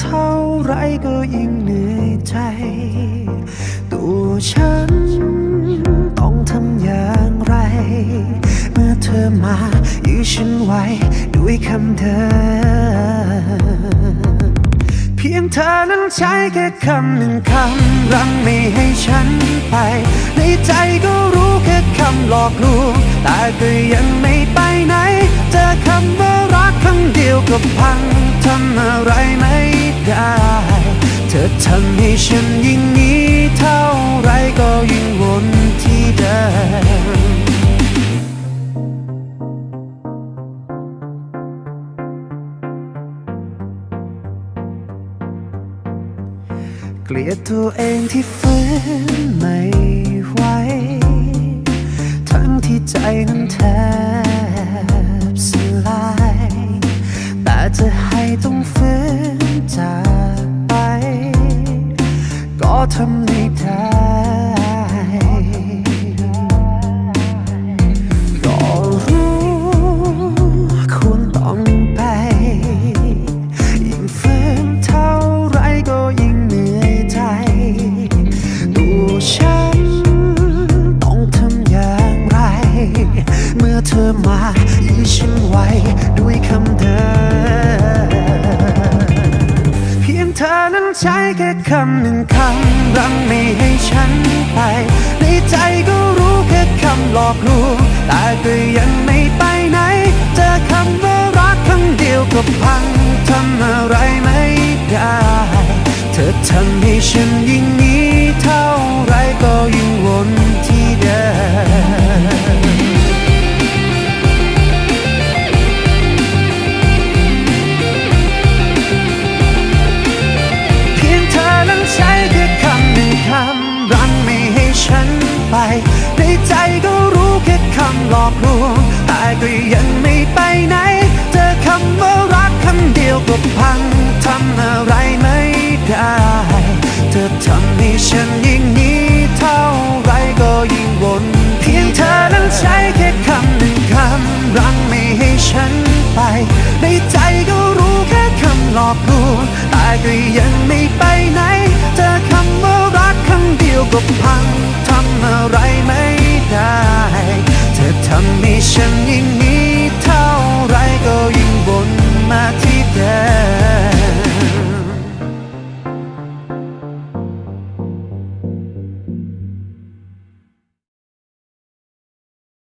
เท่าไรก็ยิ่งเหนื่อยใจ ตัวฉันต้องทำอย่างไร เมื่อเธอมายื้อฉันไว้ด้วยคำเดิมเพียงเธอนั้นใช้แค่คำหนึ่งคำรั้งไม่ให้ฉันไป ในใจก็รู้แค่คำหลอกลวงแต่ก็ยังไม่ไปไหน เจอคำว่ารักคำเดียวก็พังทำอะไรไม่ ทำให้ฉันยิ่งนี้เท่าไรก็ยิ่งวนที่เดิมเกลียดตัวเองที่ฝืนไม่ไหว ทั้งที่ใจนั้นแทบสลาย แต่จะให้ต้องฝืนจาก ทำไม่ได้ก็รู้คุณต้องไป ยิ่งฝืนเท่าไรก็ยิ่งเหนื่อยใจตัวฉัน ใช้แค่คำหนึ่งคำรั้งไม่ให้ฉันไป ในใจก็รู้แค่คำหลอกลวงแต่ก็ยังไม่ เธอทำให้ฉันยิ่งนี้เท่าไรก็ยิ่งวนเพียงเธอนั้นใช้แค่คำหนึ่งคำรั้งไม่ให้ฉันไป ในใจก็รู้แค่คำหลอกลวงแต่ก็ยังไม่ไปไหนเจอคำว่ารักคำเดียวก็พังทำอะไรไม่ได้ เธอทำให้ฉันยิ่ง